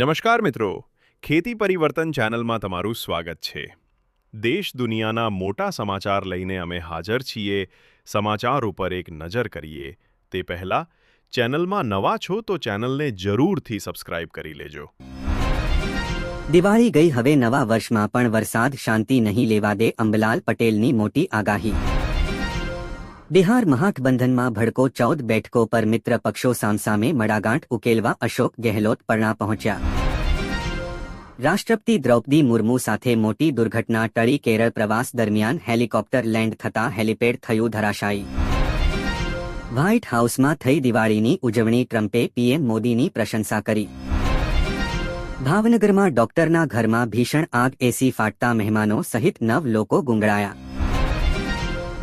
નમસ્કાર મિત્રો. ખેતી પરિવર્તન ચેનલમાં તમારું સ્વાગત છે. દેશ દુનિયાના મોટા સમાચાર લઈને અમે હાજર છીએ. સમાચાર ઉપર એક નજર કરીએ. તે પહેલાં, ચેનલમાં નવા છો તો ચેનલને જરૂરથી સબસ્ક્રાઇબ કરી લેજો. દિવાળી ગઈ, હવે નવા વર્ષમાં પણ વરસાદ શાંતિ નહીં લેવા દે અંબલાલ પટેલની મોટી આગાહી. બિહાર મહાગઠબંધનમાં ભડકો ચૌદ બેઠકો પર મિત્ર પક્ષો સામસામે મડાગાંઠ ઉકેલવા અશોક ગેહલોત પરણા પહોંચ્યા. રાષ્ટ્રપતિ દ્રૌપદી મુર્મુ સાથે મોટી દુર્ઘટના ટળી કેરળ પ્રવાસ દરમિયાન હેલિકોપ્ટર લેન્ડ થતા હેલિપેડ થયું ધરાશાયી. વ્હાઇટ હાઉસમાં થઈ દિવાળીની ઉજવણી ટ્રમ્પે પીએમ મોદીની પ્રશંસા કરી. ભાવનગરમાં ડોક્ટરના ઘરમાં ભીષણ આગ એસી ફાટતા મહેમાનો સહિત નવ લોકો ગુંગળાયા.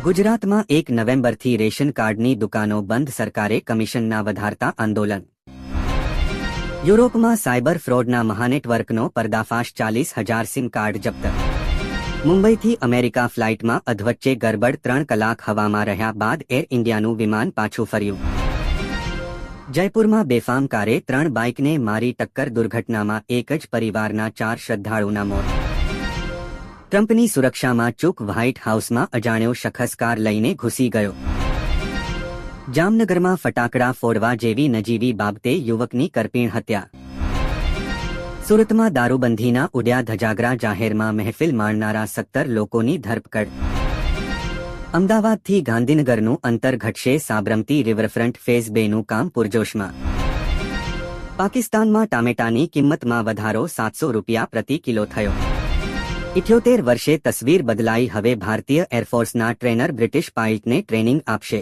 ગુજરાતમાં એક નવેમ્બરથી રેશન કાર્ડની દુકાનો બંધ, સરકારે કમિશનના વધારતા આંદોલન. યુરોપમાં સાયબર ફ્રોડના મહાનેટવર્કનો પર્દાફાશ, ચાલીસ હજાર સિમ કાર્ડ જપ્ત. મુંબઈથી અમેરિકા ફ્લાઇટમાં અધવચ્ચે ગરબડ, ત્રણ કલાક હવામાં રહ્યા બાદ એર ઇન્ડિયાનું વિમાન પાછું ફર્યું. જયપુરમાં બેફામ કારે ત્રણ બાઇકને મારી ટક્કર દુર્ઘટનામાં એક જ પરિવારના ચાર શ્રદ્ધાળુના મોત. ટ્રમ્પની સુરક્ષામાં ચૂક વ્હાઇટ હાઉસમાં અજાણ્યો શખસ કાર લઈને ઘૂસી ગયો. જામનગરમાં ફટાકડા ફોડવા જેવી નજીવી બાબતે યુવકની કરપીણ હત્યા. સુરતમાં દારૂબંધીના ઉડ્યા ધજાગરા જાહેરમાં મહેફિલ માણનારા સત્તર લોકોની ધરપકડ. અમદાવાદથી ગાંધીનગરનું અંતર ઘટશે સાબરમતી રિવરફ્રન્ટ ફેઝ બેનું કામ પૂરજોશમાં. પાકિસ્તાનમાં ટામેટાની કિંમતમાં વધારો સાતસો રૂપિયા પ્રતિ કિલો થયો. ઇઠ્યોતેર વર્ષે તસવીર બદલાઈ હવે ભારતીય એરફોર્સના ટ્રેનર બ્રિટિશ પાઇલટને ટ્રેનિંગ આપશે.